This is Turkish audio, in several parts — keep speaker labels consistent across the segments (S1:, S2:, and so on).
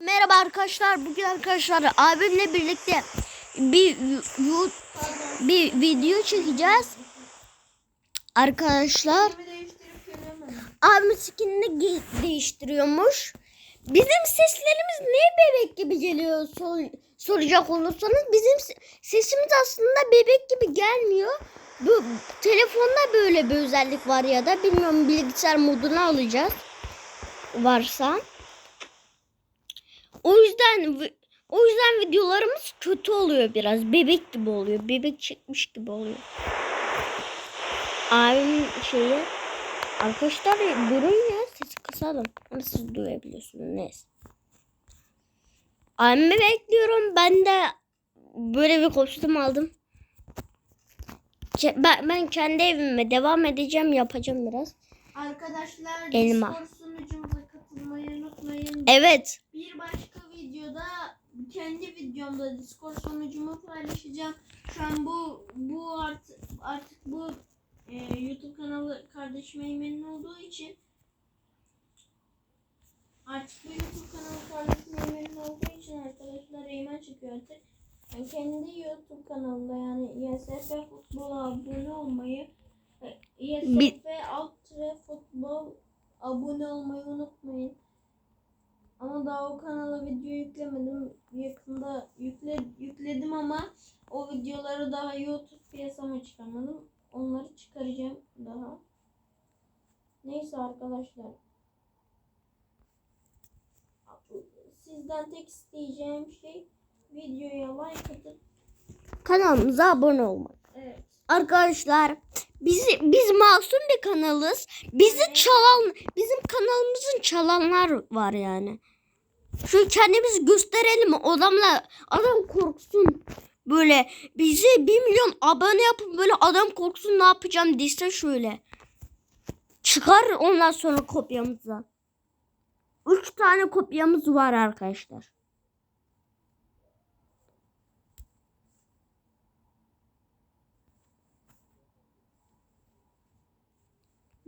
S1: Merhaba arkadaşlar. Bugün arkadaşlar abimle birlikte bir bir video çekeceğiz. Arkadaşlar abim skinini değiştiriyormuş. Bizim seslerimiz niye bebek gibi geliyor sor- soracak olursanız bizim se- sesimiz aslında bebek gibi gelmiyor. Bu telefonda böyle bir özellik var ya da bilmiyorum bilgisayar moduna alacağız. Varsa. O yüzden o yüzden videolarımız kötü oluyor biraz. Bebek gibi oluyor. Bebek çekmiş gibi oluyor. Abim şeyi arkadaşlar durun ya sesi kısalım. Ama siz duyabiliyorsunuz. Neyse. Abimi bekliyorum. Ben de böyle bir kostüm aldım. Ben, ben kendi evime devam edeceğim. Yapacağım biraz.
S2: Arkadaşlar
S1: Elma.
S2: Sunucumuza katılmayı unutmayın.
S1: Evet.
S2: Bir başka videoda kendi videomda Discord sunucumu paylaşacağım. Şu an bu bu artık artık bu e, YouTube kanalı kardeşim Eymen'in olduğu için artık bu YouTube kanalı kardeşim Eymen'in olduğu için arkadaşlar Eymen çıkıyor artık. Ben kendi YouTube kanalımda yani YSF Futbol'a abone olmayı e, YSF alt tire futbol abone olmayı unutmayın. Ama daha o kanala video yüklemedim. Yakında yükle, yükledim ama o videoları daha YouTube piyasama çıkarmadım. Onları çıkaracağım daha. Neyse arkadaşlar. Sizden tek isteyeceğim şey videoya like atıp
S1: Kanalımıza abone olmak.
S2: evet.
S1: Arkadaşlar bizi biz masum bir kanalız. Bizi çalan bizim kanalımızın çalanlar var yani. Şu kendimizi gösterelim adamla adam korksun. Böyle bizi 1 milyon abone yapıp böyle adam korksun ne yapacağım dese şöyle. Çıkar ondan sonra kopyamızdan. 3 tane kopyamız var arkadaşlar.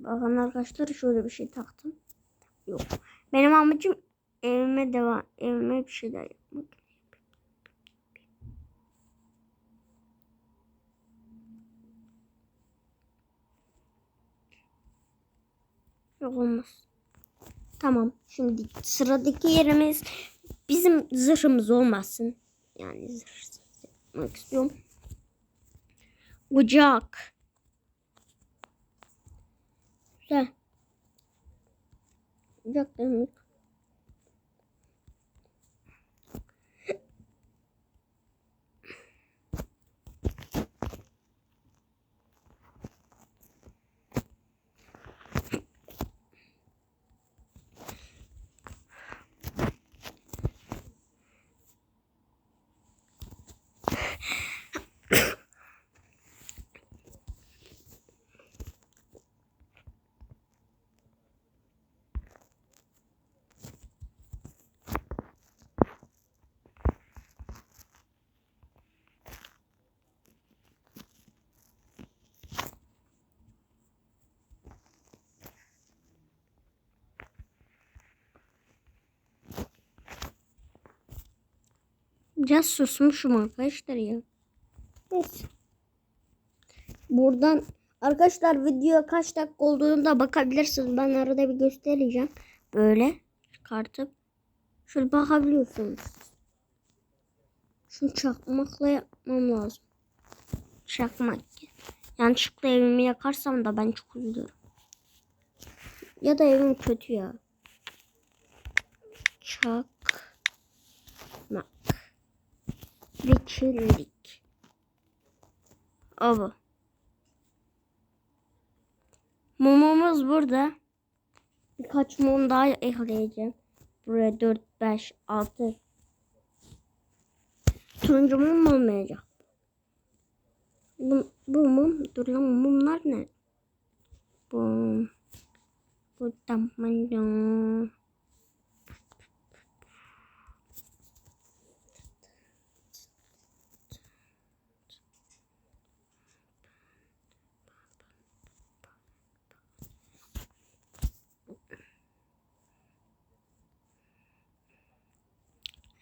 S1: Bakın arkadaşlar şöyle bir şey taktım. Yok. Benim amacım evime devam, evime bir şeyler yapmak. Yok olmaz. Tamam. Şimdi sıradaki yerimiz bizim zırhımız olmasın. Yani zırhsız yapmak istiyorum. Ocak. Güzel. Ocak demek. Biraz susmuşum arkadaşlar ya. Neyse. Buradan arkadaşlar video kaç dakika olduğunu da bakabilirsiniz. Ben arada bir göstereceğim. Böyle çıkartıp şöyle bakabiliyorsunuz. Şunu çakmakla yapmam lazım. Çakmak. Yanlışlıkla evimi yakarsam da ben çok üzülürüm. Ya da evim kötü ya. Çakmak. Ve kirlilik. O bu. Mumumuz burada. Birkaç mum daha ekleyeceğim. Buraya 4, 5, 6. Turuncu mum olmayacak. Bu, bu mum, dur lan mumlar ne? Bu, bu tamam.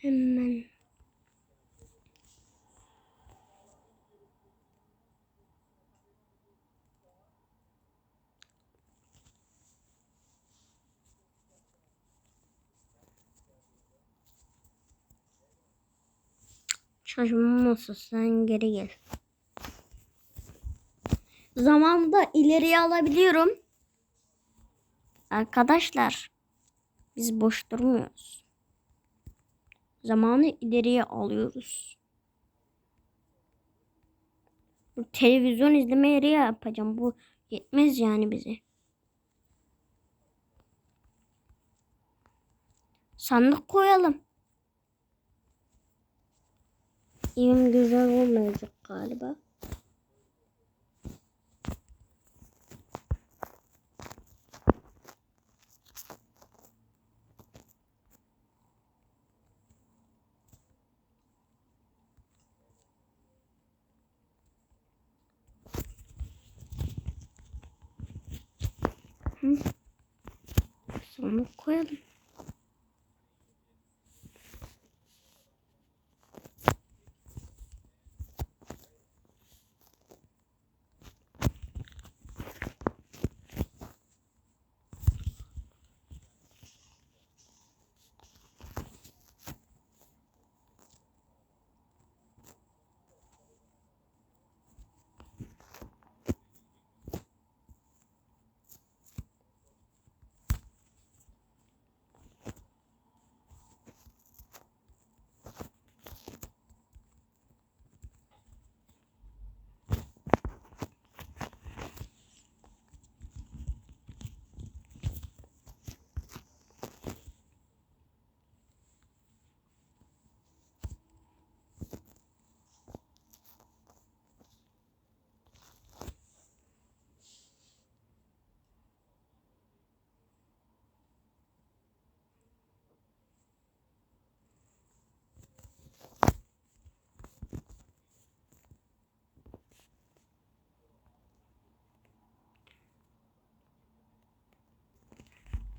S1: Hemen. Çalışma masası sen geri gel. Zamanı da ileriye alabiliyorum. Arkadaşlar biz boş durmuyoruz. Zamanı ileriye alıyoruz. Bu televizyon izleme yeri yapacağım. Bu yetmez yani bize. Sandık koyalım. Evim güzel olmayacak galiba. Hı. Sandık koyalım.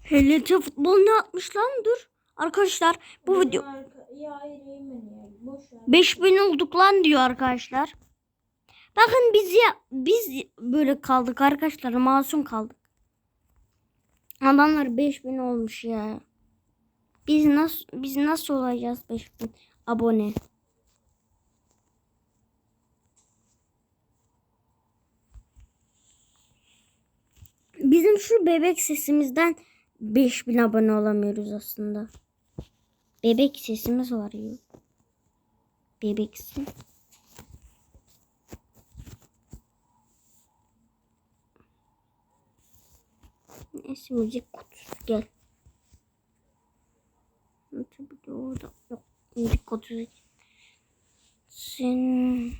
S1: Helete futbol ne atmış lan dur. Arkadaşlar bu video
S2: Ya hayır Eymen ya. Boş ver.
S1: 5000 olduk lan diyor arkadaşlar. Bakın biz ya biz böyle kaldık arkadaşlar masum kaldık. Adamlar 5000 olmuş ya. Biz nasıl biz nasıl olacağız 5000 abone? Bizim şu bebek sesimizden 5000 abone olamıyoruz aslında. Bebek sesimiz var ya. Bebeksin. Neyse müzik kutusu gel. Tabii ki orada yok. Müzik kutusu. Sen...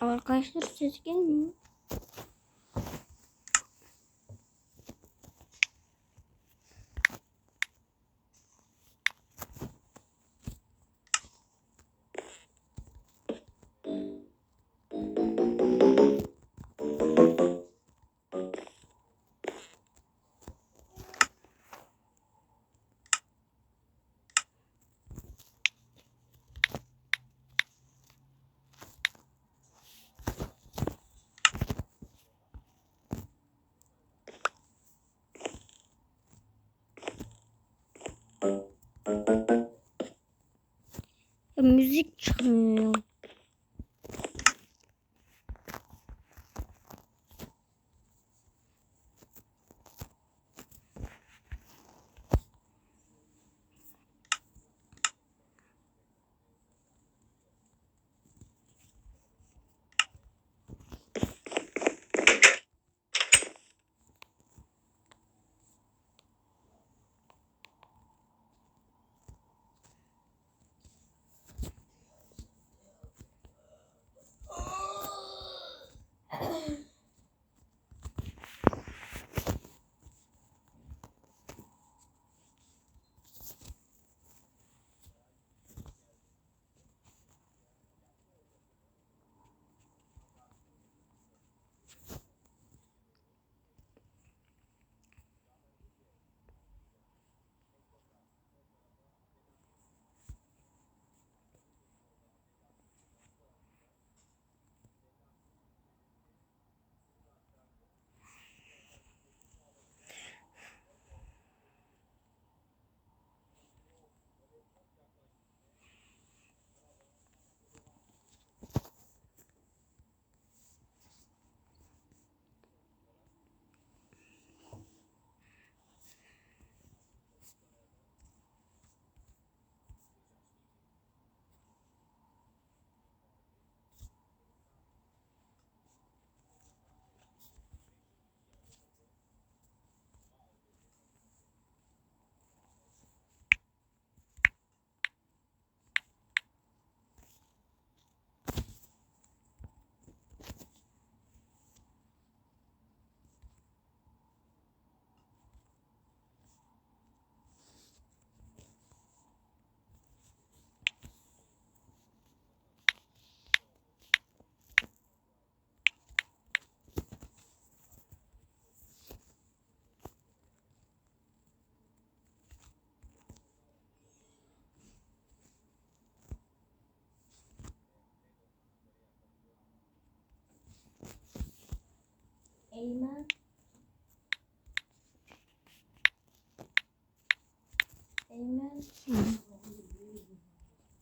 S1: Arkadaşlar ses gelmiyor. Müzik çıkmıyor.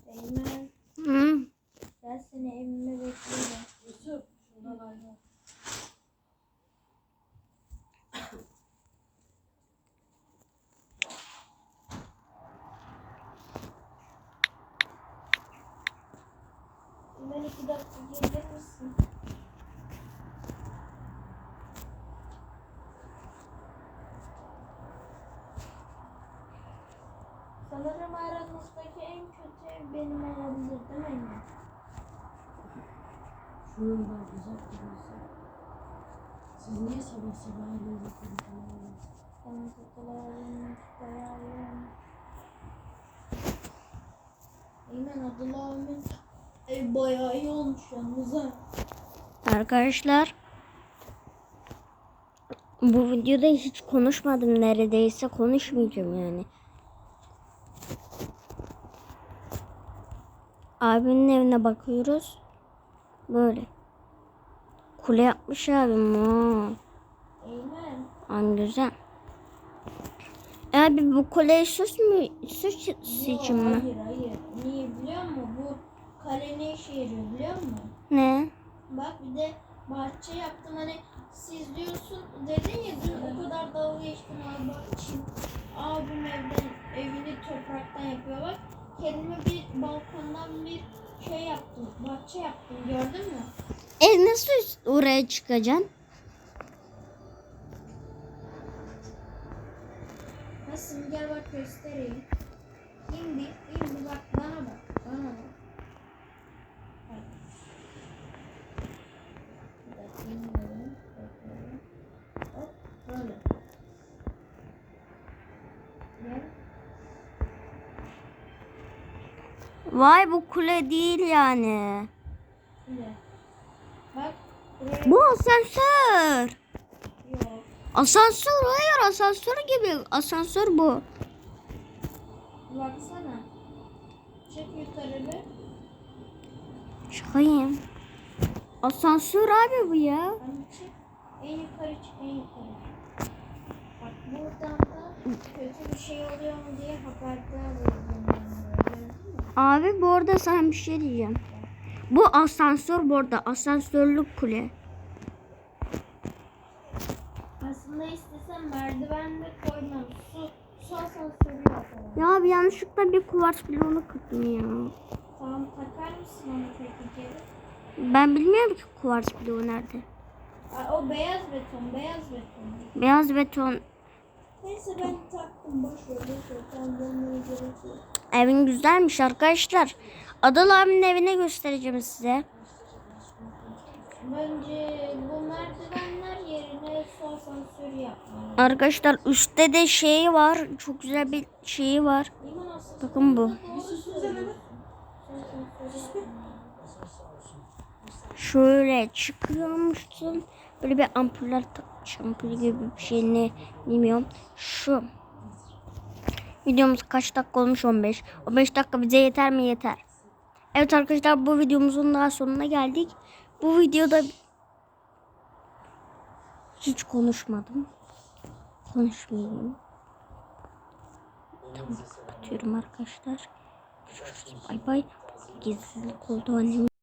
S2: Eymen.
S1: Hı.
S2: Gel seni evime bekliyorum.
S3: Yusuf şundan ayrı.
S2: Ben iki dakika gelir misin? Sanırım aranızdaki en kötü ev benim olabilir değil mi Eymen?
S3: Şundan uzak duruyorsun. Siz niye sabah sabah ayrılıyorsunuz? konuşuyorsunuz?
S2: Ben takılarım, koyarım. Eymen Ahmet ev bayağı iyi olmuş yalnız ha.
S1: Arkadaşlar bu videoda hiç konuşmadım neredeyse konuşmayacağım yani. Abinin evine bakıyoruz. Böyle. Kule yapmış abim. Ha. An güzel. Abi bu kuleyi süs mü? Süs için mi?
S2: Hayır hayır. Niye biliyor musun? Bu kale ne işe yarıyor biliyor musun?
S1: Ne?
S2: Bak bir de bahçe yaptım hani siz diyorsun dedin ya dün o kadar dalga geçtim abi bak şimdi abim evden evini topraktan yapıyor bak kendime bir balkondan bir şey yaptım bahçe yaptım gördün mü?
S1: E nasıl oraya çıkacaksın?
S2: Nasıl gel bak göstereyim. İn bir in bir bak bana bak bana. Bak. Bir dakika iniyorum. Bekliyorum. Hop böyle. Gel.
S1: Vay bu kule değil yani.
S2: Bak. Buraya
S1: Bu asansör.
S2: yok.
S1: Asansör hayır asansör gibi. Asansör bu.
S2: Baksana. Çık yukarı bir.
S1: Çıkayım. Asansör abi bu ya.
S2: Hani çık. En yukarı çık en yukarı. Bak buradan da kötü bir şey oluyor mu diye haberler veriyorum.
S1: Abi bu arada sana bir şey diyeceğim. Bu asansör bu arada asansörlü kule.
S2: Aslında istesem merdiven de koymam. Su, su asansörü yaparım.
S1: Ya abi yanlışlıkla bir kuvars bloğunu kırdım ya.
S2: Tamam takar mısın onu peki geri?
S1: Ben bilmiyorum ki kuvars bloğu nerede.
S2: Aa, o beyaz beton, beyaz beton.
S1: Beyaz beton.
S2: Neyse ben taktım boş ver boş ver. Tamam dönmeye gerek yok.
S1: Evin güzelmiş arkadaşlar. Adal abinin evine göstereceğim size.
S2: Bence bu merdivenler yerine su asansörü yapmalı.
S1: Arkadaşlar üstte de şey var. Çok güzel bir şeyi var. Bakın bu. Şöyle çıkıyormuşsun. Böyle bir ampuller takmış. Ampul gibi bir şey ne bilmiyorum. Şu. Videomuz kaç dakika olmuş? 15. 15 dakika bize yeter mi? Yeter. Evet arkadaşlar bu videomuzun daha sonuna geldik. Bu videoda hiç konuşmadım. Konuşmayayım. Tamam kapatıyorum arkadaşlar. Bay bay. Gizlilik oldu annem.